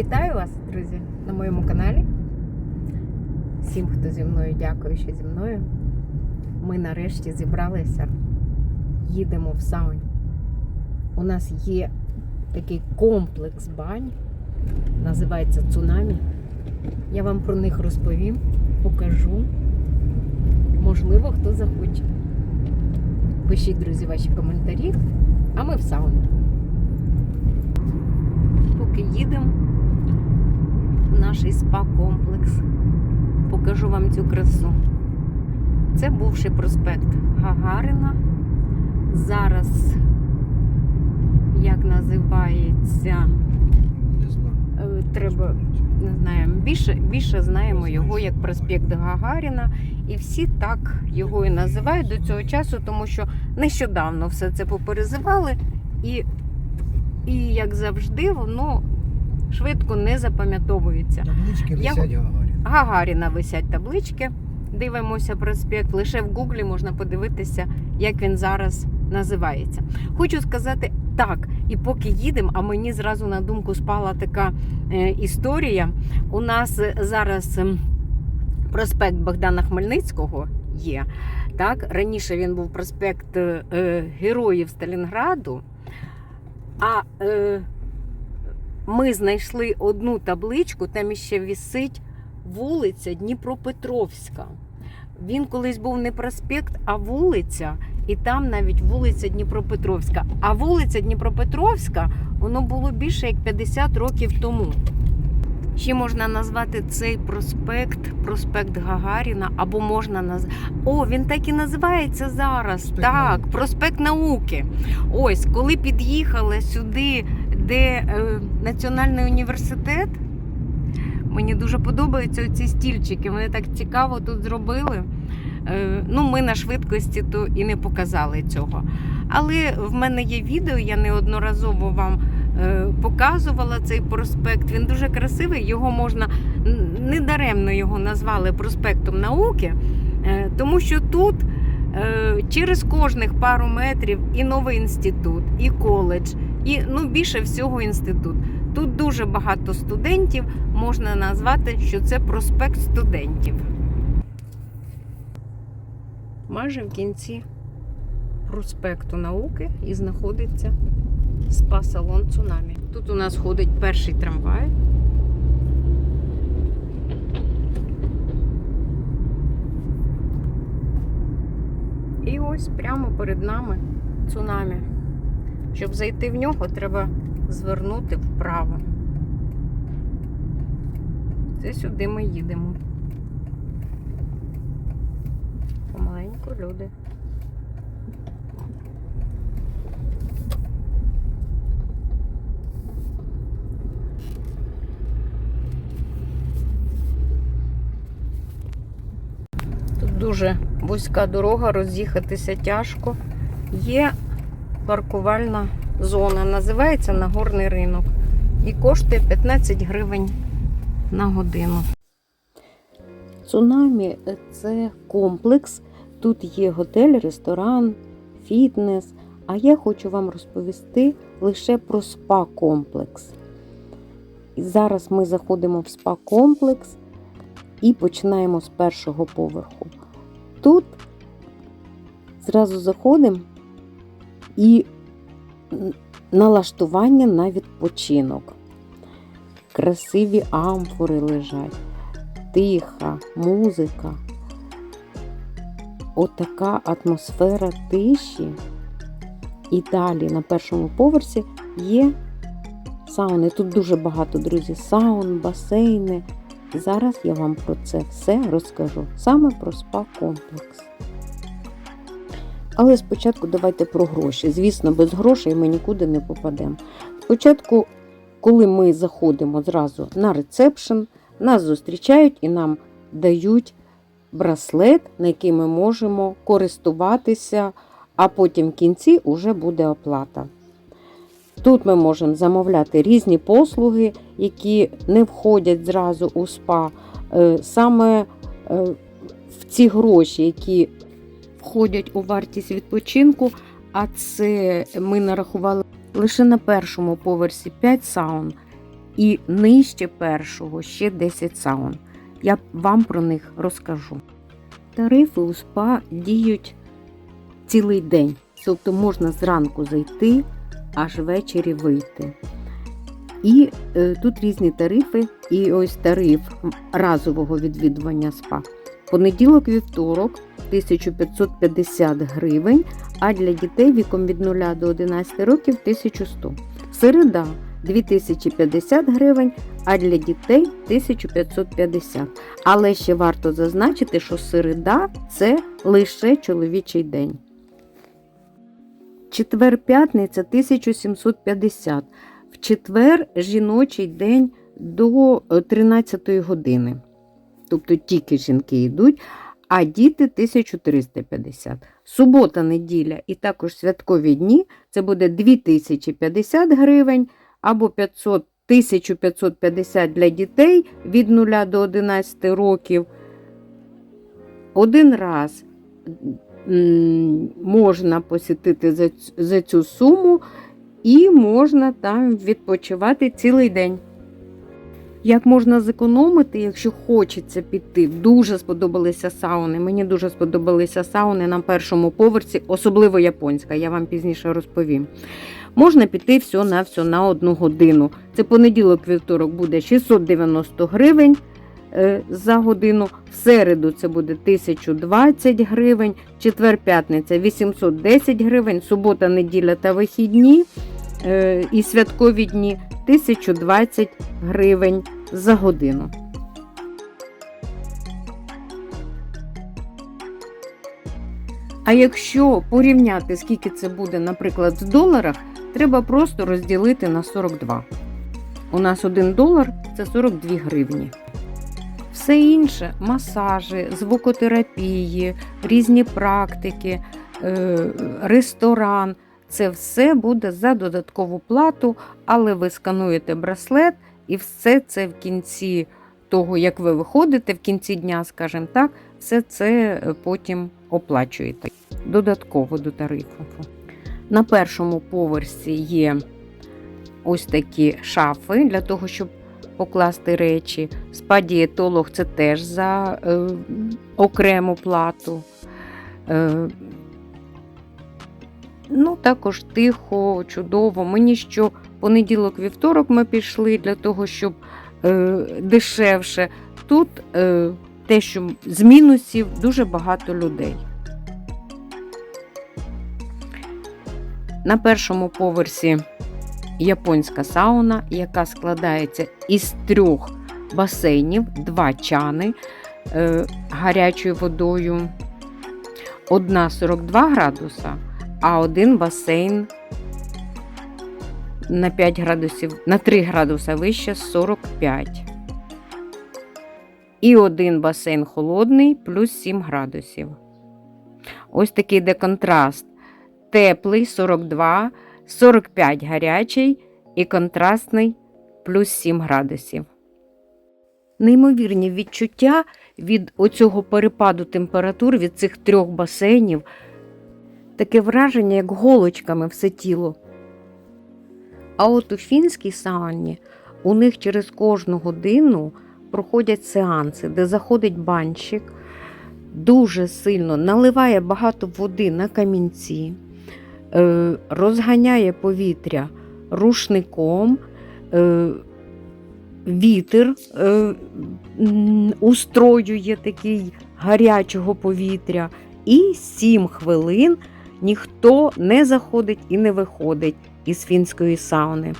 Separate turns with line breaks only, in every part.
Вітаю вас, друзі, на моєму каналі. Всім, хто зі мною, дякую, що зі мною. Ми нарешті зібралися, їдемо в сауні. У нас є такий комплекс бань, називається Цунамі. Я вам про них розповім, покажу. Можливо, хто захоче. Пишіть, друзі, ваші коментарі, а ми в сауні. Поки їдемо наш спа-комплекс, покажу вам цю красу. Це бувший проспект Гагарина. Зараз, як називається,
Не знаю.
е, треба, не знаю, більше, більше знаємо його як проспект Гагаріна. І всі так його і називають до цього часу, тому що нещодавно все це поперезивали, і, і як завжди, воно швидко не запам'ятовується.
Таблички
Я-
висять Гагарі.
Гагаріна висять таблички. Дивимося проспект. Лише в Гуглі можна подивитися, як він зараз називається. Хочу сказати так, і поки їдемо, а мені зразу на думку спала така е, історія. У нас зараз ем, проспект Богдана Хмельницького є. Так? Раніше він був проспект е, Героїв Сталінграду. А е, ми знайшли одну табличку, там іще висить вулиця Дніпропетровська. Він колись був не проспект, а вулиця, і там навіть вулиця Дніпропетровська. А вулиця Дніпропетровська воно було більше як 50 років тому. Ще можна назвати цей проспект проспект Гагаріна, або можна назвати. О, він так і називається зараз.
Проспект
так,
науки.
проспект науки. Ось, коли під'їхали сюди, де е, Національний університет, мені дуже подобаються ці стільчики. Вони так цікаво тут зробили. Е, ну, ми на швидкості то і не показали цього. Але в мене є відео, я неодноразово вам е, показувала цей проспект. Він дуже красивий. Його можна недаремно його назвали проспектом науки, тому що тут через кожних пару метрів і новий інститут, і коледж, і ну, більше всього інститут. Тут дуже багато студентів. Можна назвати, що це проспект студентів. Майже в кінці проспекту науки і знаходиться спа-салон Цунамі. Тут у нас ходить перший трамвай. І ось прямо перед нами цунамі. Щоб зайти в нього, треба звернути вправо. Це сюди ми їдемо. Помаленьку люди. Тут дуже вузька дорога, роз'їхатися тяжко. Є паркувальна зона, називається Нагорний ринок. І коштує 15 гривень на годину. Цунамі це комплекс. Тут є готель, ресторан, фітнес. А я хочу вам розповісти лише про спа-комплекс. Зараз ми заходимо в спа-комплекс і починаємо з першого поверху. Тут зразу заходимо і налаштування на відпочинок. Красиві амфори лежать, тиха музика. Отака атмосфера тиші. І далі на першому поверсі є сауни. Тут дуже багато, друзі, саун, басейни. Зараз я вам про це все розкажу. Саме про спа-комплекс. Але спочатку давайте про гроші. Звісно, без грошей ми нікуди не попадемо. Спочатку, коли ми заходимо зразу на ресепшн, нас зустрічають і нам дають браслет, на який ми можемо користуватися, а потім в кінці вже буде оплата. Тут ми можемо замовляти різні послуги, які не входять зразу у спа. Е, Саме е, в ці гроші, які входять у вартість відпочинку, а це ми нарахували лише на першому поверсі 5 саун І нижче першого ще 10 саун. Я вам про них розкажу. Тарифи у СПА діють цілий день, тобто можна зранку зайти, аж ввечері вийти. І е, тут різні тарифи, і ось тариф разового відвідування СПА. Понеділок, вівторок 1550 гривень, а для дітей віком від 0 до 11 років 1100. Середа 2050 гривень, а для дітей 1550. Але ще варто зазначити, що середа це лише чоловічий день. Четвер-п'ятниця 1750. В четвер жіночий день до 13 години. Тобто тільки жінки йдуть, а діти 1350. Субота, неділя і також святкові дні це буде 2050 гривень або 500, 1550 для дітей від 0 до 11 років. Один раз можна посітити за цю суму і можна там відпочивати цілий день. Як можна зекономити, якщо хочеться піти? Дуже сподобалися сауни. Мені дуже сподобалися сауни на першому поверсі, особливо японська, я вам пізніше розповім. Можна піти все на все на одну годину. Це понеділок, вівторок буде 690 гривень е, за годину. В середу це буде 1020 гривень, четвер, п'ятниця 810 гривень, субота, неділя та вихідні е, і святкові дні 1020 гривень за годину. А якщо порівняти, скільки це буде, наприклад, в доларах, треба просто розділити на 42. У нас 1 долар це 42 гривні. Все інше масажі, звукотерапії, різні практики, е, ресторан це все буде за додаткову плату, але ви скануєте браслет, і все це в кінці того, як ви виходите, в кінці дня, скажімо так, все це е, потім оплачуєте додатково до тарифу. На першому поверсі є ось такі шафи для того, щоб покласти речі. Спа-дієтолог це теж за е, окрему плату. Е, ну, також тихо, чудово. Мені що понеділок, вівторок ми пішли для того, щоб е, дешевше. Тут е, те, що з мінусів дуже багато людей. На першому поверсі японська сауна, яка складається із трьох басейнів, два чани е, гарячою водою. Одна 42 градуса, а один басейн на 5 градусів, на 3 градуса вище 45. І один басейн холодний плюс 7 градусів. Ось такий йде контраст. Теплий 42, 45 гарячий і контрастний плюс 7 градусів. Неймовірні відчуття від оцього перепаду температур від цих трьох басейнів. Таке враження, як голочками все тіло. А от у фінській сауні у них через кожну годину проходять сеанси, де заходить банщик, дуже сильно наливає багато води на камінці, е, розганяє повітря рушником, е, вітер е, устроює такий гарячого повітря, і 7 хвилин ніхто не заходить і не виходить із фінської сауни.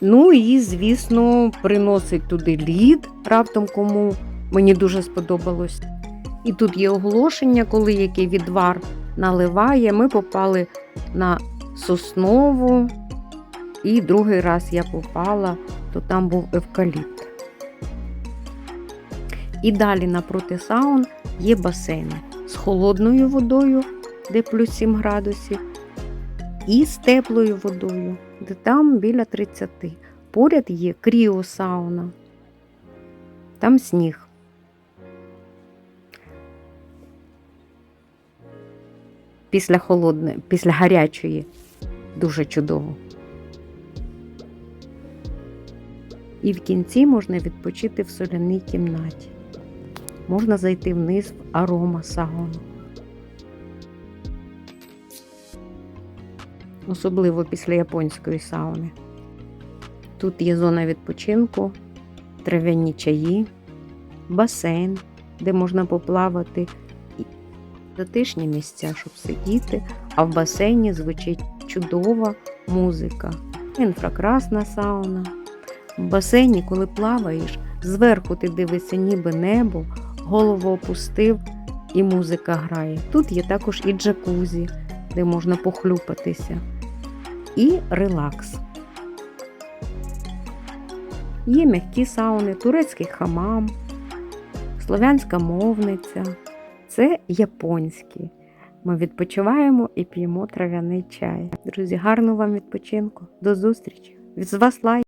Ну і, звісно, приносить туди лід, раптом кому мені дуже сподобалось. І тут є оголошення, коли який відвар наливає. Ми попали на соснову, і другий раз я попала, то там був евкаліпт. І далі напроти саун є басейни з холодною водою, де плюс 7 градусів, і з теплою водою, де там біля 30. Поряд є кріосауна. Там сніг. Після холодної, після гарячої дуже чудово. І в кінці можна відпочити в соляній кімнаті. Можна зайти вниз в арома сауну. Особливо після японської сауни. Тут є зона відпочинку, трав'яні чаї, басейн, де можна поплавати, затишні місця, щоб сидіти, а в басейні звучить чудова музика, інфракрасна сауна. В басейні, коли плаваєш, зверху ти дивишся ніби небо, голову опустив і музика грає. Тут є також і джакузі, де можна похлюпатися, і релакс. Є м'які сауни, турецький хамам, слов'янська мовниця. Це японські. Ми відпочиваємо і п'ємо трав'яний чай. Друзі, гарного вам відпочинку. До зустрічі! Від вас лайк!